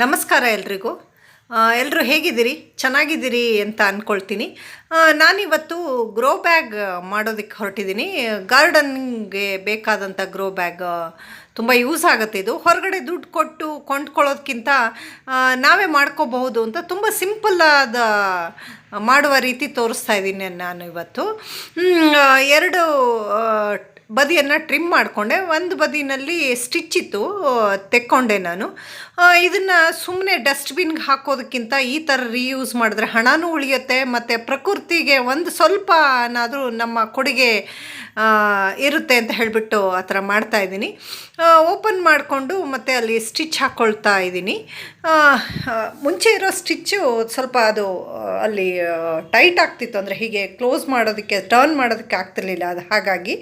ನಮಸ್ಕಾರ ಎಲ್ರಿಗೂ. ಎಲ್ಲರೂ ಹೇಗಿದ್ದೀರಿ? ಚೆನ್ನಾಗಿದ್ದೀರಿ ಅಂತ ಅಂದ್ಕೊಳ್ತೀನಿ ನಾನಿವತ್ತು ಗ್ರೋ ಬ್ಯಾಗ್ ಮಾಡೋದಕ್ಕೆ ಹೊರಟಿದ್ದೀನಿ. ಗಾರ್ಡನ್ಗೆ ಬೇಕಾದಂಥ ಗ್ರೋ ಬ್ಯಾಗ್ ತುಂಬ ಯೂಸ್ ಆಗುತ್ತೆ ಇದು. ಹೊರಗಡೆ ದುಡ್ಡು ಕೊಟ್ಟು ಕೊಂಡ್ಕೊಳ್ಳೋದಕ್ಕಿಂತ ನಾವೇ ಮಾಡ್ಕೋಬಹುದು ಅಂತ ತುಂಬ ಸಿಂಪಲ್ ಆದ ಮಾಡುವ ರೀತಿ ತೋರಿಸ್ತಾ ಇದ್ದೀನಿ ನಾನು ಇವತ್ತು. ಎರಡು ಬದಿಯನ್ನು ಟ್ರಿಮ್ ಮಾಡಿಕೊಂಡೆ. ಒಂದು ಬದಿನಲ್ಲಿ ಸ್ಟಿಚ್ ಇತ್ತು ತೆಕ್ಕೊಂಡೆ ನಾನು. ಇದನ್ನು ಸುಮ್ಮನೆ ಡಸ್ಟ್ಬಿನ್ಗೆ ಹಾಕೋದಕ್ಕಿಂತ ಈ ಥರ ರೀಯೂಸ್ ಮಾಡಿದ್ರೆ ಹಣನೂ ಉಳಿಯುತ್ತೆ, ಮತ್ತು ಪ್ರಕೃತಿಗೆ ಒಂದು ಸ್ವಲ್ಪ ಏನಾದರೂ ನಮ್ಮ ಕೊಡುಗೆ ಇರುತ್ತೆ ಅಂತ ಹೇಳಿಬಿಟ್ಟು ಆ ಥರ ಮಾಡ್ತಾ ಇದ್ದೀನಿ. ಓಪನ್ ಮಾಡಿಕೊಂಡು ಮತ್ತು ಅಲ್ಲಿ ಸ್ಟಿಚ್ ಹಾಕ್ಕೊಳ್ತಾ ಇದ್ದೀನಿ. ಮುಂಚೆ ಇರೋ ಸ್ಟಿಚ್ಚು ಸ್ವಲ್ಪ ಅದು ಅಲ್ಲಿ ಟೈಟ್ ಆಗ್ತಿತ್ತು. ಅಂದರೆ ಹೀಗೆ ಕ್ಲೋಸ್ ಮಾಡೋದಕ್ಕೆ ಟರ್ನ್ ಮಾಡೋದಕ್ಕೆ ಆಗ್ತಿರ್ಲಿಲ್ಲ ಅದು ಹಾಗಾಗಿ.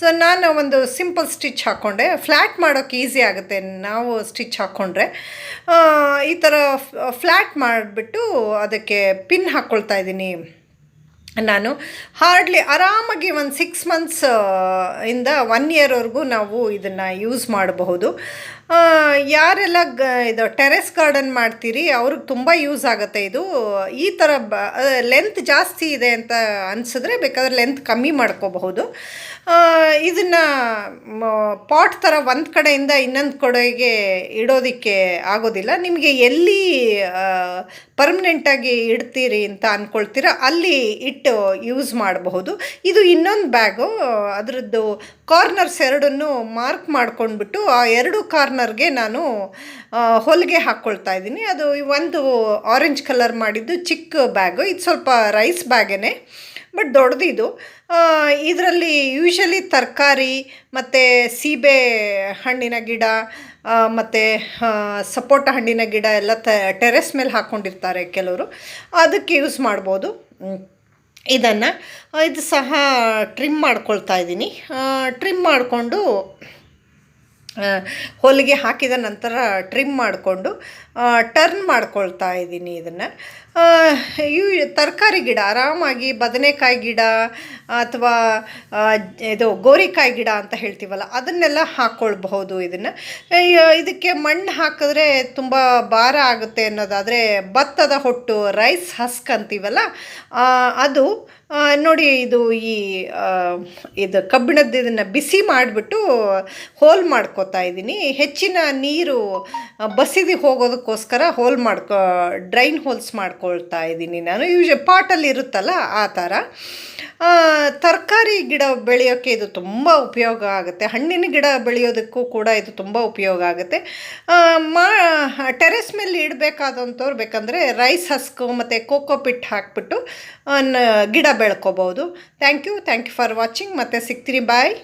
ಸೊ ನಾನು ಒಂದು ಸಿಂಪಲ್ ಸ್ಟಿಚ್ ಹಾಕ್ಕೊಂಡೆ ಫ್ಲ್ಯಾಟ್ ಮಾಡೋಕ್ಕೆ ಈಸಿ ಆಗುತ್ತೆ. ನಾವು ಸ್ಟಿಚ್ ಹಾಕ್ಕೊಂಡ್ರೆ ಈ ಥರ ಫ್ಲ್ಯಾಟ್ ಮಾಡಿಬಿಟ್ಟು ಅದಕ್ಕೆ ಪಿನ್ ಹಾಕ್ಕೊಳ್ತಾ ಇದ್ದೀನಿ ನಾನು. ಹಾರ್ಡ್ಲಿ ಆರಾಮಾಗಿ ಒಂದು ಸಿಕ್ಸ್ ಮಂತ್ಸ್ ಇಂದ ಒನ್ ಇಯರ್ವರೆಗೂ ನಾವು ಇದನ್ನು ಯೂಸ್ ಮಾಡಬಹುದು. ಯಾರೆಲ್ಲ ಗ, ಇದು ಟೆರೆಸ್ ಗಾರ್ಡನ್ ಮಾಡ್ತೀರಿ, ಅವ್ರಿಗೆ ತುಂಬ ಯೂಸ್ ಆಗುತ್ತೆ ಇದು. ಈ ಥರ ಬ ಲೆಂತ್ ಜಾಸ್ತಿ ಇದೆ ಅಂತ ಅನಿಸಿದ್ರೆ ಬೇಕಾದ್ರೆ ಲೆಂತ್ ಕಮ್ಮಿ ಮಾಡ್ಕೋಬಹುದು. ಇದನ್ನು ಪಾಟ್ ಥರ ಒಂದು ಕಡೆಯಿಂದ ಇನ್ನೊಂದು ಕಡೆಗೆ ಇಡೋದಕ್ಕೆ ಆಗೋದಿಲ್ಲ. ನಿಮಗೆ ಎಲ್ಲಿ ಪರ್ಮನೆಂಟಾಗಿ ಇಡ್ತೀರಿ ಅಂತ ಅಂದ್ಕೊಳ್ತೀರ ಅಲ್ಲಿ ಇಟ್ಟು ಯೂಸ್ ಮಾಡಬಹುದು. ಇದು ಇನ್ನೊಂದು ಬ್ಯಾಗು, ಅದರದ್ದು ಕಾರ್ನರ್ಸ್ ಎರಡನ್ನು ಮಾರ್ಕ್ ಮಾಡ್ಕೊಂಡ್ಬಿಟ್ಟು ಆ ಎರಡು ಕಾರ್ನರ್ಗೆ ನಾನು ಹೊಲಿಗೆ ಹಾಕ್ಕೊಳ್ತಾ ಇದ್ದೀನಿ. ಅದು ಒಂದು ಆರೆಂಜ್ ಕಲರ್ ಮಾಡಿದ್ದು ಚಿಕ್ಕ ಬ್ಯಾಗು ಇದು ಸ್ವಲ್ಪ ರೈಸ್ ಬ್ಯಾಗೇ ಬಟ್ ದೊಡ್ಡದಿದು. ಇದರಲ್ಲಿ ಯೂಶಲಿ ತರಕಾರಿ, ಮತ್ತು ಸೀಬೆ ಹಣ್ಣಿನ ಗಿಡ ಮತ್ತು ಸಪೋಟ ಹಣ್ಣಿನ ಗಿಡ ಎಲ್ಲ ತ ಟೆರೆಸ್ ಮೇಲೆ ಹಾಕ್ಕೊಂಡಿರ್ತಾರೆ ಕೆಲವರು. ಅದಕ್ಕೆ ಯೂಸ್ ಮಾಡ್ಬೋದು. ಇದನ್ನು ಇದು ಸಹ ಟ್ರಿಮ್ ಮಾಡ್ಕೊಳ್ತಾ ಇದ್ದೀನಿ. ಟ್ರಿಮ್ ಮಾಡಿಕೊಂಡು ಹೊಲಿಗೆ ಹಾಕಿದ ನಂತರ ಟ್ರಿಮ್ ಮಾಡಿಕೊಂಡು ಟರ್ನ್ ಮಾಡ್ಕೊಳ್ತಾ ಇದ್ದೀನಿ ಇದನ್ನು. ಇವು ತರಕಾರಿ ಗಿಡ, ಆರಾಮಾಗಿ ಬದನೆಕಾಯಿ ಗಿಡ ಅಥವಾ ಇದು ಗೋರಿಕಾಯಿ ಗಿಡ ಅಂತ ಹೇಳ್ತೀವಲ್ಲ, ಅದನ್ನೆಲ್ಲ ಹಾಕ್ಕೊಳ್ಬಹುದು ಇದನ್ನು. ಇದಕ್ಕೆ ಮಣ್ಣು ಹಾಕಿದ್ರೆ ತುಂಬ ಭಾರ ಆಗುತ್ತೆ ಅನ್ನೋದಾದರೆ ಭತ್ತದ ಹೊಟ್ಟು ರೈಸ್ ಹಸ್ಕ್ ಅಂತೀವಲ್ಲ ಅದು ನೋಡಿ ಇದು ಈ ಇದು ಕಬ್ಬಿಣದ ಇದನ್ನು ಬಿಸಿ ಮಾಡಿಬಿಟ್ಟು ಹೋಲ್ ಮಾಡ್ಕೋತಾ ಇದ್ದೀನಿ. ಹೆಚ್ಚಿನ ನೀರು ಬಸಿದಿ ಹೋಗೋದಕ್ಕೋಸ್ಕರ ಹೋಲ್ ಮಾಡ್ಕೊ, ಡ್ರೈನ್ ಹೋಲ್ಸ್ ಮಾಡ್ಕೊಳ್ತಾ ಇದ್ದೀನಿ ನಾನು. ಯೂಶ ಪಾಟಲ್ಲಿ ಇರುತ್ತಲ್ಲ, ಆ ಥರ. ತರಕಾರಿ ಗಿಡ ಬೆಳೆಯೋಕ್ಕೆ ಇದು ತುಂಬ ಉಪಯೋಗ ಆಗುತ್ತೆ. ಹಣ್ಣಿನ ಗಿಡ ಬೆಳೆಯೋದಕ್ಕೂ ಕೂಡ ಇದು ತುಂಬ ಉಪಯೋಗ ಆಗುತ್ತೆ. ಮಾ, ಟೆರೆಸ್ ಮೇಲೆ ಇಡಬೇಕಾದಂಥವ್ರು ಬೇಕಂದರೆ ರೈಸ್ ಹಸ್ಕು ಮತ್ತು ಕೋಕೋ ಪಿಟ್ ಹಾಕ್ಬಿಟ್ಟು ಗಿಡ ಬೆಳ್ಕೋಬೋದು. Thank you thank you for watching. ಮತ್ತು ಸಿಗ್ತೀನಿ ಬಾಯ್.